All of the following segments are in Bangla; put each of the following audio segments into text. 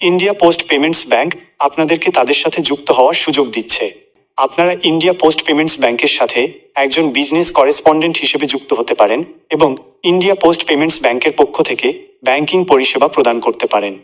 ইন্ডিয়া পোস্ট পেমেন্টস ব্যাংক আপনাদেরকে তাদের সাথে যুক্ত হওয়ার সুযোগ দিচ্ছে। আপনারা ইন্ডিয়া পোস্ট পেমেন্টস ব্যাংকের সাথে একজন বিজনেস করেসপন্ডেন্ট হিসেবে যুক্ত হতে পারেন এবং ইন্ডিয়া পোস্ট পেমেন্টস ব্যাংকের পক্ষ থেকে ব্যাংকিং পরিষেবা প্রদান করতে পারেন।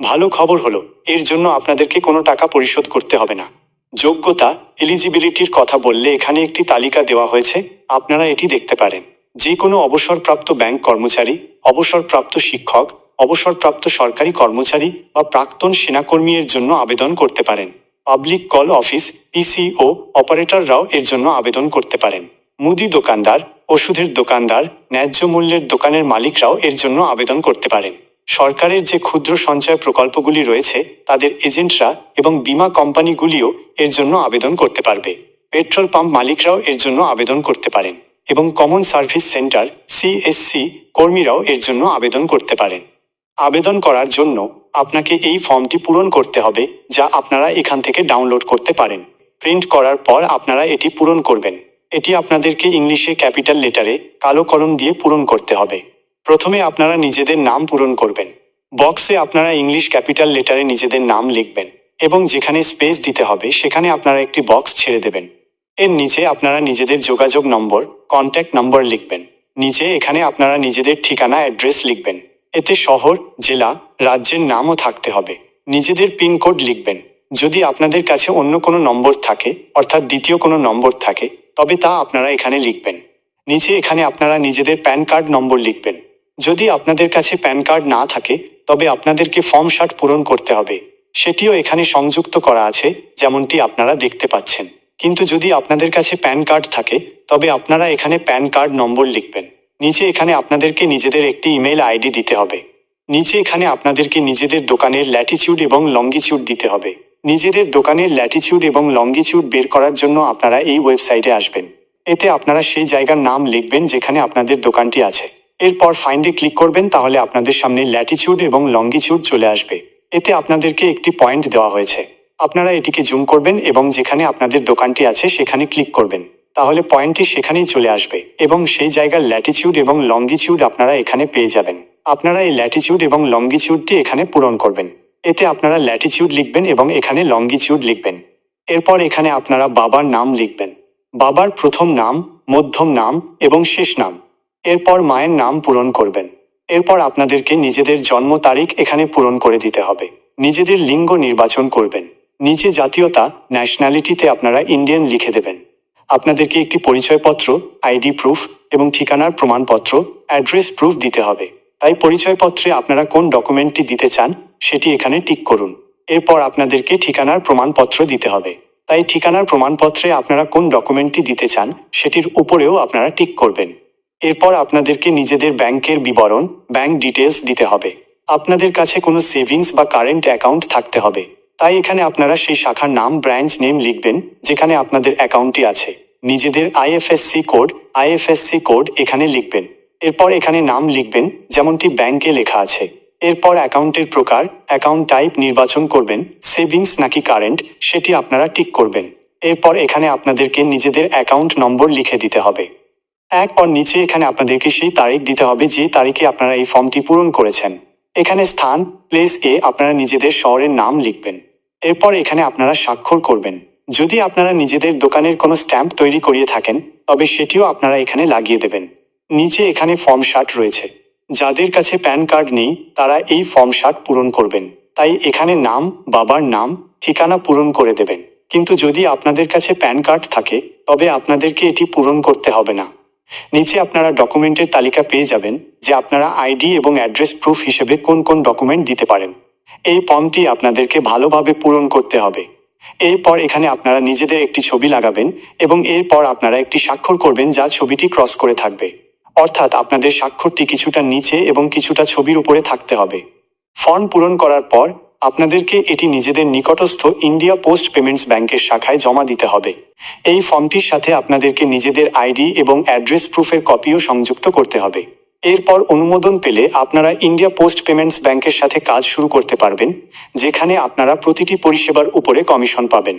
ভালো খবর হলো, এর জন্য আপনাদেরকে কোনো টাকা পরিশোধ করতে হবে না। যোগ্যতা এলিজিবিলিটির কথা বললে এখানে একটি তালিকা দেওয়া হয়েছে, আপনারা এটি দেখতে পারেন। যে কোনো অবসরপ্রাপ্ত ব্যাংক কর্মচারী, অবসরপ্রাপ্ত শিক্ষক অবসরপ্রাপ্ত সরকারি কর্মচারী বা প্রাক্তন সেনাকর্মী এর জন্য আবেদন করতে পারেন। পাবলিক কল অফিস পিসিও অপারেটররাও এর জন্য আবেদন করতে পারেন। মুদি দোকানদার, ওষুধের দোকানদার, ন্যায্য মূল্যের দোকানের মালিকরাও এর জন্য আবেদন করতে পারেন। সরকারের যে ক্ষুদ্র সঞ্চয় প্রকল্পগুলি রয়েছে, তাদের এজেন্টরা এবং বীমা কোম্পানিগুলিও এর জন্য আবেদন করতে পারবে। পেট্রোল পাম্প মালিকরাও এর জন্য আবেদন করতে পারেন এবং কমন সার্ভিস সেন্টার সিএসসি কর্মীরাও এর জন্য আবেদন করতে পারেন। আবেদন করার জন্য আপনাকে এই ফর্মটি পূরণ করতে হবে, যা আপনারা এখান থেকে ডাউনলোড করতে পারেন। প্রিন্ট করার পর আপনারা এটি পূরণ করবেন। এটি আপনাদেরকে ইংলিশে ক্যাপিটাল লেটারে কালো কলম দিয়ে পূরণ করতে হবে। প্রথমে আপনারা নিজেদের নাম পূরণ করবেন। বক্সে আপনারা ইংলিশ ক্যাপিটাল লেটারে নিজেদের নাম লিখবেন এবং যেখানে স্পেস দিতে হবে, সেখানে আপনারা একটি বক্স ছেড়ে দেবেন। এর নিচে আপনারা নিজেদের যোগাযোগ নম্বর, কন্ট্যাক্ট নম্বর লিখবেন। নিচে এখানে আপনারা নিজেদের ঠিকানা, অ্যাড্রেস লিখবেন। এতে শহর, জেলা, রাজ্যের নামও থাকতে হবে। নিজেদের পিনকোড লিখবেন। যদি আপনাদের কাছে অন্য কোনো নম্বর থাকে, অর্থাৎ দ্বিতীয় কোনো নম্বর থাকে, তবে তা আপনারা এখানে লিখবেন। নিচে এখানে আপনারা নিজেদের প্যান কার্ড নম্বর লিখবেন। যদি আপনাদের কাছে প্যান কার্ড না থাকে, তবে আপনাদেরকে ফর্ম শার্ট পূরণ করতে হবে। সেটিও এখানে সংযুক্ত করা আছে, যেমনটি আপনারা দেখতে পাচ্ছেন। কিন্তু যদি আপনাদের কাছে প্যান কার্ড থাকে, তবে আপনারা এখানে প্যান কার্ড নম্বর লিখবেন। নিচে এখানে আপনাদেরকে নিজেদের একটি ইমেল আইডি দিতে হবে। নিচে এখানে আপনাদেরকে নিজেদের দোকানের ল্যাটিচিউড এবং লঙ্গিচিউড দিতে হবে। নিজেদের দোকানের ল্যাটিচিউড এবং লঙ্গিচিউড বের করার জন্য আপনারা এই ওয়েবসাইটে আসবেন। এতে আপনারা সেই জায়গার নাম লিখবেন যেখানে আপনাদের দোকানটি আছে। এরপর ফাইন্ডে ক্লিক করবেন, তাহলে আপনাদের সামনে ল্যাটিচিউড এবং লঙ্গিচিউড চলে আসবে। এতে আপনাদেরকে একটি পয়েন্ট দেওয়া হয়েছে। আপনারা এটিকে জুম করবেন এবং যেখানে আপনাদের দোকানটি আছে সেখানে ক্লিক করবেন। তাহলে পয়েন্টটি সেখানেই চলে আসবে এবং সেই জায়গার ল্যাটিচিউড এবং লঙ্গিচিউড আপনারা এখানে পেয়ে যাবেন। আপনারা এই ল্যাটিচিউড এবং লঙ্গিচিউডটি এখানে পূরণ করবেন। এতে আপনারা ল্যাটিচিউড লিখবেন এবং এখানে লঙ্গিচিউড লিখবেন। এরপর এখানে আপনারা বাবার নাম লিখবেন। বাবার প্রথম নাম, মধ্যম নাম এবং শেষ নাম। এরপর মায়ের নাম পূরণ করবেন। এরপর আপনাদেরকে নিজেদের জন্ম তারিখ এখানে পূরণ করে দিতে হবে। নিজেদের লিঙ্গ নির্বাচন করবেন। নিচে জাতীয়তা ন্যাশনালিটিতে আপনারা ইন্ডিয়ান লিখে দেবেন। আপনাদেরকে একটি পরিচয়পত্র, আইডি প্রুফ এবং ঠিকানার প্রমাণপত্র, অ্যাড্রেস প্রুফ দিতে হবে। তাই পরিচয়পত্রে আপনারা কোন ডকুমেন্টটি দিতে চান, সেটি এখানে টিক করুন। এরপর আপনাদেরকে ঠিকানার প্রমাণপত্র দিতে হবে। তাই ঠিকানার প্রমাণপত্রে আপনারা কোন ডকুমেন্টটি দিতে চান, সেটির উপরেও আপনারা টিক করবেন। এরপর আপনাদেরকে নিজেদের ব্যাংকের বিবরণ, ব্যাংক ডিটেলস দিতে হবে। আপনাদের কাছে কোনো সেভিংস বা কারেন্ট অ্যাকাউন্ট থাকতে হবে। তাই এখানে আপনারা সেই শাখার নাম ব্রাঞ্চ নেম লিখবেন, যেখানে আপনাদের অ্যাকাউন্টটি আছে। নিজেদের আইএফএসসি কোড আইএফএসসি কোড এখানে লিখবেন। এরপর এখানে নাম লিখবেন, যেমনটি ব্যাংকে লেখা আছে। এরপর অ্যাকাউন্টের প্রকার, অ্যাকাউন্ট টাইপ নির্বাচন করবেন, সেভিংস নাকি কারেন্ট, সেটি আপনারা টিক করবেন। এরপর এখানে আপনাদেরকে নিজেদের অ্যাকাউন্ট নম্বর লিখে দিতে হবে। এক পর নিচে এখানে আপনাদেরকে সেই তারিখ দিতে হবে, যে তারিখে আপনারা এই ফর্মটি পূরণ করেছেন। এখানে স্থান, প্লেস এ আপনারা নিজেদের শহরের নাম লিখবেন। এরপর এখানে আপনারা স্বাক্ষর করবেন। যদি আপনারা নিজেদের দোকানের কোনো স্ট্যাম্প তৈরি করিয়ে থাকেন, তবে সেটিও আপনারা এখানে লাগিয়ে দেবেন। নিচে এখানে ফর্ম শার্ট রয়েছে। যাদের কাছে প্যান কার্ড নেই, তারা এই ফর্ম শার্ট পূরণ করবেন। তাই এখানে নাম, বাবার নাম, ঠিকানা পূরণ করে দেবেন। কিন্তু যদি আপনাদের কাছে প্যান কার্ড থাকে, তবে আপনাদেরকে এটি পূরণ করতে হবে না। নিচে আপনারা ডকুমেন্টের তালিকা পেয়ে যাবেন যে আপনারা আইডি এবং অ্যাড্রেস প্রুফ হিসেবে কোন কোন ডকুমেন্ট দিতে পারেন। এই ফর্মটি আপনাদেরকে ভালোভাবে পূরণ করতে হবে। এরপর এখানে আপনারা নিজেদের একটি ছবি লাগাবেন এবং এরপর আপনারা একটি স্বাক্ষর করবেন যা ছবিটি ক্রস করে থাকবে। অর্থাৎ আপনাদের স্বাক্ষরটি কিছুটা নিচে এবং কিছুটা ছবির উপরে থাকতে হবে। ফর্ম পূরণ করার পর আপনাদেরকে এটি নিজেদের নিকটস্থ ইন্ডিয়া পোস্ট পেমেন্টস ব্যাংকের শাখায় জমা দিতে হবে। এই ফর্মটির সাথে আপনাদেরকে নিজেদের আইডি এবং অ্যাড্রেস প্রুফের কপিও সংযুক্ত করতে হবে। এরপর অনুমোদন পেলে আপনারা ইন্ডিয়া পোস্ট পেমেন্টস ব্যাংকের সাথে কাজ শুরু করতে পারবেন, যেখানে আপনারা প্রতিটি পরিষেবার উপরে কমিশন পাবেন।